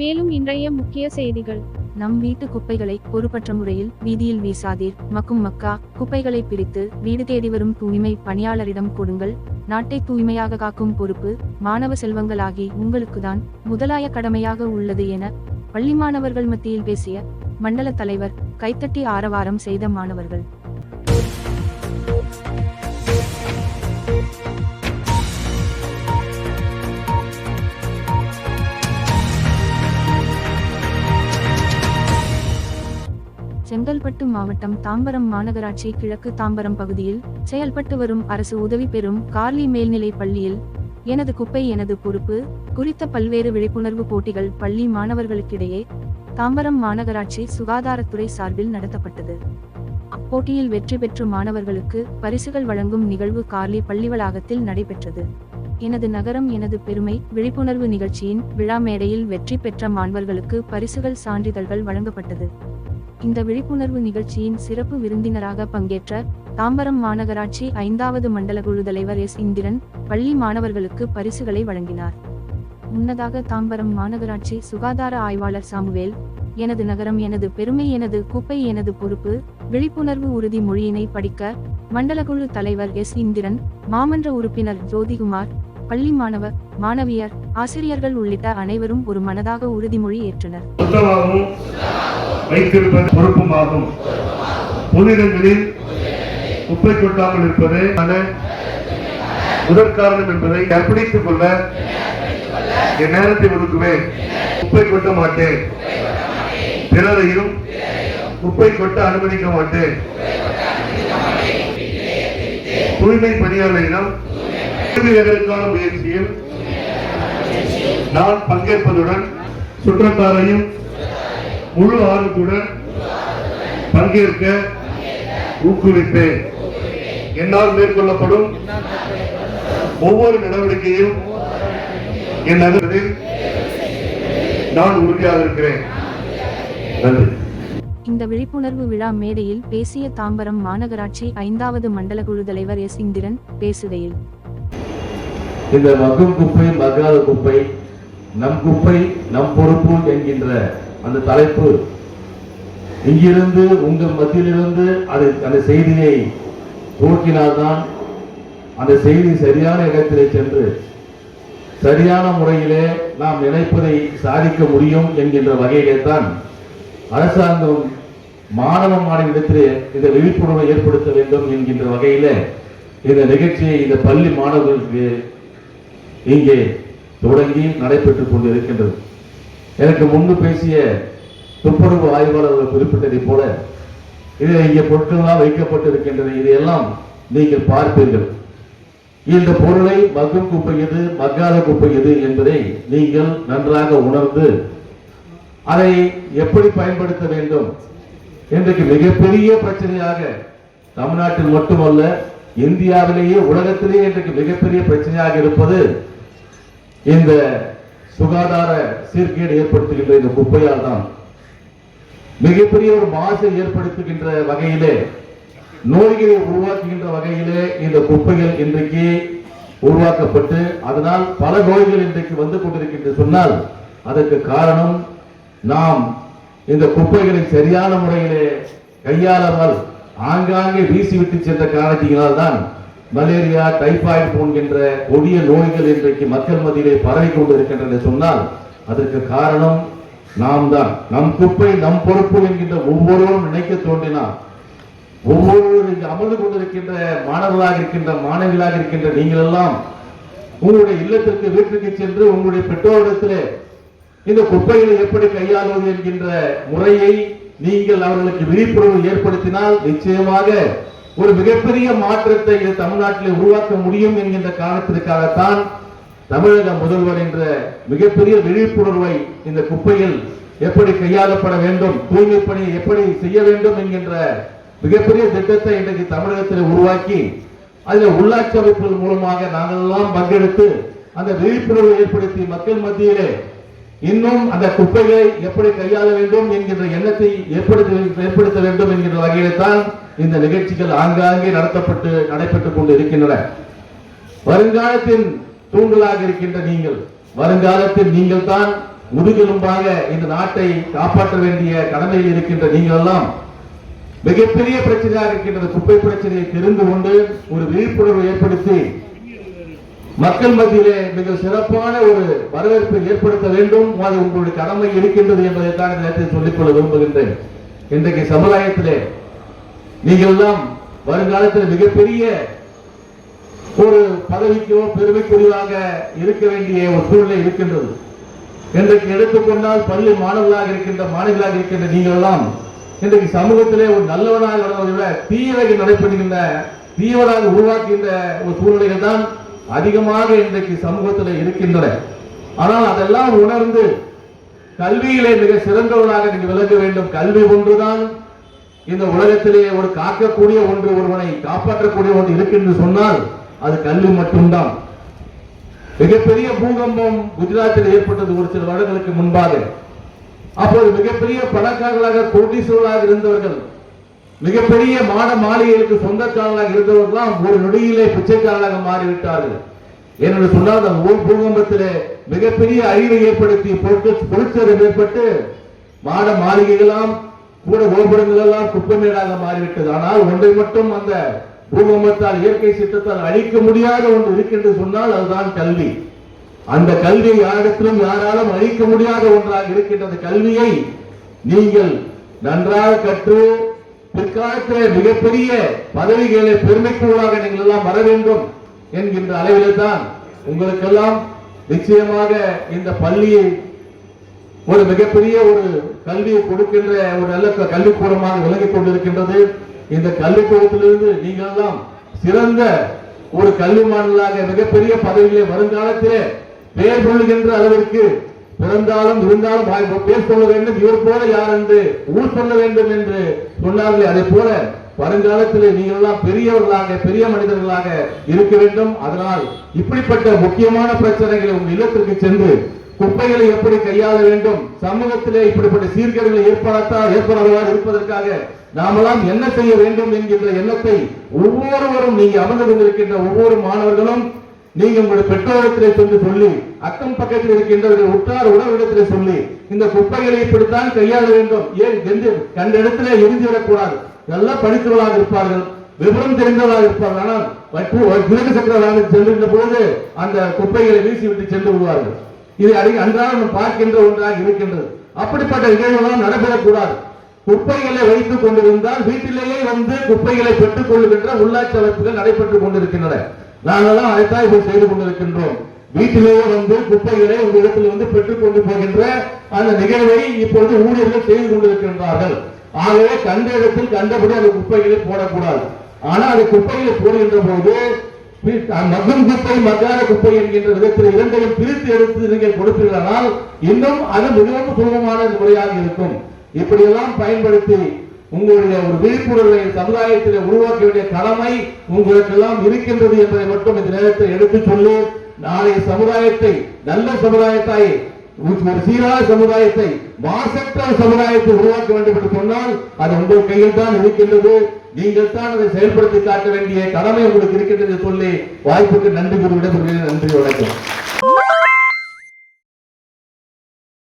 மேலும் இன்றைய முக்கிய செய்திகள். நம் வீட்டு குப்பைகளை பொறுப்பற்ற முறையில் வீதியில் வீசாதீர். மக்கும் மக்கா குப்பைகளை பிரித்து வீடு தேடி வரும் தூய்மை பணியாளரிடம் கொடுங்கள். நாட்டை தூய்மையாக காக்கும் பொறுப்பு மாணவ செல்வங்களாகி உங்களுக்குதான் முதலாய கடமையாக உள்ளது என பள்ளி மாணவர்கள் மத்தியில் பேசிய மண்டல தலைவர் கைத்தட்டி ஆரவாரம் செய்த மாணவர்கள். செங்கல்பட்டு மாவட்டம் தாம்பரம் மாநகராட்சி கிழக்கு தாம்பரம் பகுதியில் செயல்பட்டு வரும் அரசு உதவி பெறும் கார்லி மேல்நிலை பள்ளியில் எனது குப்பை எனது பொறுப்பு குறித்த பல்வேறு விழிப்புணர்வு போட்டிகள் பள்ளி மாணவர்களுக்கிடையே தாம்பரம் மாநகராட்சி சுகாதாரத்துறை சார்பில் நடத்தப்பட்டது. அப்போட்டியில் வெற்றி பெற்ற மாணவர்களுக்கு பரிசுகள் வழங்கும் நிகழ்வு கார்லி பள்ளி வளாகத்தில் நடைபெற்றது. எனது நகரம் எனது பெருமை விழிப்புணர்வு நிகழ்ச்சியின் விழா மேடையில் வெற்றி பெற்ற மாணவர்களுக்கு பரிசுகள் சான்றிதழ்கள் வழங்கப்பட்டது. இந்த விழிப்புணர்வு நிகழ்ச்சியின் சிறப்பு விருந்தினராக பங்கேற்ற தாம்பரம் மாநகராட்சி ஐந்தாவது மண்டல குழு தலைவர் எஸ். இந்திரன் பள்ளி மாணவர்களுக்கு பரிசுகளை வழங்கினார். முன்னதாக தாம்பரம் மாநகராட்சி சுகாதார ஆய்வாளர் சாமுவேல் எனது நகரம் எனது பெருமை எனது குப்பை எனது பொறுப்பு விழிப்புணர்வு உறுதி மொழியினை படிக்க மண்டலக்குழு தலைவர் எஸ். இந்திரன் மாமன்ற உறுப்பினர் ஜோதிகுமார் பள்ளி மாணவ மாணவியர் ஆசிரியர்கள் உள்ளிட்ட அனைவரும் ஒரு மனதாக உறுதிமொழி ஏற்றனர். வைத்திருப்பது பொறுப்புமாகும். பொதுஇடங்களில் குப்பை கொட்டாமல் இருப்பது முதற் காரணம் என்பதை கற்பிடித்துக் கொள்ள என் நேரத்தை ஒதுக்குவேன். குப்பை கொட்ட மாட்டேன். பிறரையும் குப்பை கொட்ட அனுமதிக்க மாட்டேன். தூய்மை பணியாளரிடம் தூய்மையாளருக்கான முயற்சியில் நான் பங்கேற்பதுடன் சுற்றத்தாரையும் முழு ஆர்வத்துடன் பங்கேற்க ஊக்குவிப்பேன். என்னால் மேற்கொள்ளப்படும் ஒவ்வொரு நடவடிக்கையும் என் நகரத்தில் நான் உறுதியாக இருக்கிறேன். நன்றி. இந்த விழிப்புணர்வு விழா மேடையில் பேசிய தாம்பரம் மாநகராட்சி ஐந்தாவது மண்டல குழு தலைவர் எஸ் இந்திரன் பேசுகையில் இந்த மகும் குப்பை மகாத குப்பை நம் குப்பை நம் பொறுப்பு என்கின்ற அந்த தலைப்பு இங்கிருந்து உங்கள் மத்தியிலிருந்து அது அந்த செய்தியை துவக்கினால்தான் அந்த செய்தி சரியான இடத்திலே சென்று சரியான முறையிலே நாம் நினைப்பதை சாதிக்க முடியும் என்கின்ற வகையிலே தான் அரசாங்கம் மாணவ மாணவிடத்திலே இந்த விழிப்புணர்வை ஏற்படுத்த வேண்டும் என்கின்ற வகையிலே இந்த நிகழ்ச்சியை இந்த பள்ளி மாணவர்களுக்கு இங்கே தொடங்கி நடைபெற்றுக் கொண்டிருக்கின்றது. எனக்கு முன்பு பேசிய துப்புரவு ஆய்வாளர்கள் குறிப்பிட்டதை போல இதில் இங்கே பொருட்கள்லாம் வைக்கப்பட்டிருக்கின்றன. இதையெல்லாம் நீங்கள் பார்ப்பீர்கள். இந்த பொருளை மக்கும் குப்பை எது மக்காத குப்பை எது என்பதை நீங்கள் நன்றாக உணர்ந்து அதை எப்படி பயன்படுத்த வேண்டும்? இன்றைக்கு மிகப்பெரிய பிரச்சனையாக தமிழ்நாட்டில் மட்டுமல்ல இந்தியாவிலேயே உலகத்திலேயே இன்றைக்கு மிகப்பெரிய பிரச்சனையாக இருப்பது இந்த சுகாதார சீர்கேடு ஏற்படுத்துகின்ற இந்த குப்பையால் தான் மிகப்பெரிய ஒரு மாசை ஏற்படுத்துகின்ற வகையிலே நோய்களை உருவாக்குகின்ற வகையிலே இந்த குப்பைகள் இன்றைக்கு உருவாக்கப்பட்டு அதனால் பல நோய்கள் இன்றைக்கு வந்து கொண்டிருக்கின்ற சொன்னால் அதற்கு காரணம் நாம் இந்த குப்பைகளை சரியான முறையிலே கையாளாமல் ஆங்காங்கே வீசிவிட்டு சென்ற காரணத்தினால் தான் மலேரியா டைபாய்டு போன்கின்ற கொடிய நோய்கள் இன்றைக்கு மக்கள் மத்தியிலே பரவி கொண்டிருக்கின்றன சொன்னால் அதற்கு காரணம் நாம் தான் நம் குப்பை நம் பொறுப்பு என்கின்ற ஒவ்வொருவரும் நினைக்க தோன்றினால் ஒவ்வொருவரும் இங்கு அமர்ந்து கொண்டிருக்கின்ற மாணவர்களாக இருக்கின்ற மாணவிகளாக இருக்கின்ற நீங்கள் எல்லாம் உங்களுடைய இல்லத்திற்கு வீட்டுக்கு சென்று உங்களுடைய பெற்றோரிடத்திலே இந்த குப்பைகளை எப்படி கையாளுவது என்கின்ற முறையை நீங்கள் அவர்களுக்கு விழிப்புணர்வு ஏற்படுத்தினால் நிச்சயமாக ஒரு மிகப்பெரிய மாற்றத்தை இது தமிழ்நாட்டில் உருவாக்க முடியும் என்கின்ற காரணத்திற்காகத்தான் தமிழக முதல்வர் என்ற மிகப்பெரிய விழிப்புணர்வை இந்த குப்பையில் எப்படி கையாளப்பட வேண்டும் தூய்மை பணியை எப்படி செய்ய வேண்டும் என்கின்ற மிகப்பெரிய திட்டத்தை இன்றைக்கு தமிழகத்தில் உருவாக்கி அதில் உள்ளாட்சி அமைப்புகள் மூலமாக நாங்கள் எல்லாம் பங்கெடுத்து அந்த விழிப்புணர்வை ஏற்படுத்தி மக்கள் மத்தியிலே இன்னும் அந்த குப்பைகளை எப்படி கையாள வேண்டும் என்கின்ற எண்ணத்தை ஏற்படுத்த ஏற்படுத்த வேண்டும் என்கின்ற வகையில்தான் இந்த நிகழ்ச்சிகள் ஆங்காங்கே நடத்தப்பட்டு நடைபெற்றுக் கொண்டு இருக்கின்றன வருங்காலத்தின் தூண்டலாக இருக்கின்ற நீங்கள் வருங்காலத்தில் நீங்கள் தான் முதுகெலும்பாக இந்த நாட்டை காப்பாற்ற வேண்டிய கடமையில் இருக்கின்ற நீங்கள் எல்லாம் மிகப்பெரிய பிரச்சனையாக இருக்கின்ற குப்பை பிரச்சனையை தெரிந்து கொண்டு ஒரு விழிப்புணர்வு ஏற்படுத்தி மக்கள் மத்தியிலே மிக சிறப்பான ஒரு வரவேற்பை ஏற்படுத்த வேண்டும். அது உங்களுடைய கடமை இருக்கின்றது என்பதை தான் இந்த நேரத்தில் சொல்லிக்கொள்ள விரும்புகின்றேன். இன்றைக்கு சமுதாயத்திலே நீங்கள் எல்லாம் வருங்காலத்தில் மிகப்பெரிய ஒரு பதவிக்கோ பெருமைக்குரியவாக இருக்க வேண்டிய ஒரு சூழ்நிலை இருக்கின்றது. இன்றைக்கு எடுத்துக்கொண்டால் பள்ளி மாணவர்களாக இருக்கின்ற மாணவிகளாக இருக்கின்ற நீங்கள் எல்லாம் இன்றைக்கு சமூகத்திலே ஒரு நல்லவனாக வளர்வதை விட தீயவகை நடைபெறுகின்ற தீவனாக உருவாக்குகின்ற ஒரு சூழ்நிலைகள் தான் அதிகமாக இன்றைக்கு சமூகத்தில் இருக்கின்றன. ஆனால் அதெல்லாம் உணர்ந்து கல்வியிலே மிக சிறந்தவனாக நீங்கள் விளங்க வேண்டும். கல்வி ஒன்றுதான் இந்த உலகத்திலே ஒரு காக்கக்கூடிய ஒன்று ஒருவனை காப்பாற்றக்கூடிய ஒன்று இருக்கின்று சொன்னால் அது கல்வி மட்டும்தான். மிகப்பெரிய பூகம்பம் குஜராத்தில் ஏற்பட்டது ஒரு சில வருடங்களுக்கு முன்பாக. அப்போது மிகப்பெரிய பணக்காரர்களாக கோட்டீஸ்வரர்களாக இருந்தவர்கள் மிகப்பெரிய மாட மாளிகைகளுக்கு சொந்தக்காரர்களாக தான் ஒரு நொடியிலே பிச்சைக்காரர்களாக மாறிவிட்டார்கள். என்று சொன்னால் அந்த ஊர் பூகம்பத்திலே மிகப்பெரிய அழிவை ஏற்படுத்தி பொருட்கள் பொருட்சேதம் ஏற்பட்டு மாட மாளிகைகளாம் கூட கோபுரங்கள் எல்லாம் குப்பமேடாக மாறிவிட்டது. ஆனால் ஒன்றை மட்டும் அந்த பூகம்பத்தால் இயற்கை சித்தத்தால் அழிக்க முடியாத ஒன்று இருக்கின்றது சொன்னால் அதுதான் கல்வி. அந்த கல்வியை யாரிடத்திலும் யாராலும் அழிக்க முடியாத ஒன்றாக இருக்கின்ற அந்த கல்வியை நீங்கள் நன்றாக கற்று பிற்காலத்தில் மிகப்பெரிய பதவிகளை பெருமைக்குள்ளாக நீங்கள் எல்லாம் வர வேண்டும் என்கின்ற அளவிலே தான் உங்களுக்கெல்லாம் நிச்சயமாக இந்த பள்ளியை ஒரு மிகப்பெரிய ஒரு கல்வியை கொடுக்கின்ற ஒரு நல்ல கல்விக்கூடமாக விளங்கிக் கொண்டிருக்கின்றது. இந்த கல்விக்கூடத்திலிருந்து நீங்கள் எல்லாம் சிறந்த ஒரு கல்வி மாணவர்களாக மிகப்பெரிய பதவியிலே வருங்காலத்திலே பெயர் கொள்ளுகின்ற அளவிற்கு பிறந்தாலும் இருந்தாலும் வாய் பேர் சொல்ல வேண்டும். இவர் போல யார் என்று ஊர் சொல்ல வேண்டும் என்று சொன்னார்களே. அதே போல வருங்காலத்தில் நீங்கள் எல்லாம் பெரியவர்களாக பெரிய மனிதர்களாக இருக்க வேண்டும். அதனால் இப்படிப்பட்ட முக்கியமான பிரச்சனைகளை உங்கள் இல்லத்திற்கு சென்று குப்பைகளை எப்படி கையாள வேண்டும் சமூகத்திலே இப்படிப்பட்ட சீர்கேடுகளை ஏற்படாத்தால் ஏற்படாதவாறு இருப்பதற்காக நாமெல்லாம் என்ன செய்ய வேண்டும் என்கின்ற எண்ணத்தை ஒவ்வொருவரும் நீங்க அமர்ந்து கொண்டிருக்கின்ற ஒவ்வொரு மாணவர்களும் நீங்க உங்களுடைய பெற்றோரிடத்திலே சென்று சொல்லி அக்கம் பக்கத்தில் இருக்கின்றவர்கள் உற்றார் உணவிடத்திலே சொல்லி இந்த குப்பைகளை இப்படித்தான் கையாள வேண்டும். ஏன்? எந்த கண்ட இடத்திலே எரிந்துவிடக் நல்லா படித்தவர்களாக இருப்பார்கள் விவரம் தெரிந்தவர்களாக இருப்பார்கள். ஆனால் கிழக்கு சக்கர வாகனத்தில் பொழுது அந்த குப்பைகளை வீசிவிட்டு சென்று விடுவார்கள். இது அடி அன்றாடம் நாம் பார்க்கின்ற ஒன்றாக இருக்கின்றது. அப்படிப்பட்ட நிகழ்வுகள் நடைபெறக்கூடாது. குப்பைகளை வைத்துக் கொண்டிருந்தால் வீட்டிலேயே வந்து குப்பைகளை பெற்றுக் கொள்ளுகின்ற உள்ளாட்சி அமைப்புகள் நடைபெற்றுக் கொண்டிருக்கின்றன. நாங்கெல்லாம் அதைத்தான் இப்படி செய்து கொண்டிருக்கின்றோம். வீட்டிலேயே வந்து குப்பைகளை உங்க இடத்துல வந்து பெற்றுக் கொண்டு போகின்ற அந்த நிகழ்வை இப்பொழுது ஊழியர்கள் செய்து கொண்டிருக்கின்றார்கள். ஆகவே கண்ட இடத்தில் கண்டபடி அந்த குப்பைகளை போடக்கூடாது. ஆனா அந்த குப்பைகளை போடுகின்ற போது மகன் குப்பை மக்காத குப்பை என்கின்ற விதத்தில் இரண்டையும் பிரித்து எடுத்து நீங்கள் கொடுப்பீர்களானால் இன்னும் அது மிகவும் சுலபமான முறையாக இருக்கும். இப்படியெல்லாம் பயன்படுத்தி உங்களுடைய ஒரு விழிப்புணர்வை சமுதாயத்தில் உருவாக்க வேண்டிய கடமை உங்களுக்கெல்லாம் இருக்கின்றது என்பதை மட்டும் இந்த நேரத்தில் எடுத்து சொல்லி. நாளைய சமுதாயத்தை நல்ல சமுதாயத்தை ஒரு சீரான சமுதாயத்தை மாசற்ற சமுதாயத்தை உருவாக்க வேண்டும் என்று சொன்னால் அது உங்கள் கையில் தான் இருக்கின்றது. நீங்கள் தான் அதை செயல்படுத்தி காட்ட வேண்டிய கடமை உங்களுக்கு இருக்கின்றது சொல்லி வாய்ப்புக்கு நன்றி கூறி நன்றி வணக்கம்.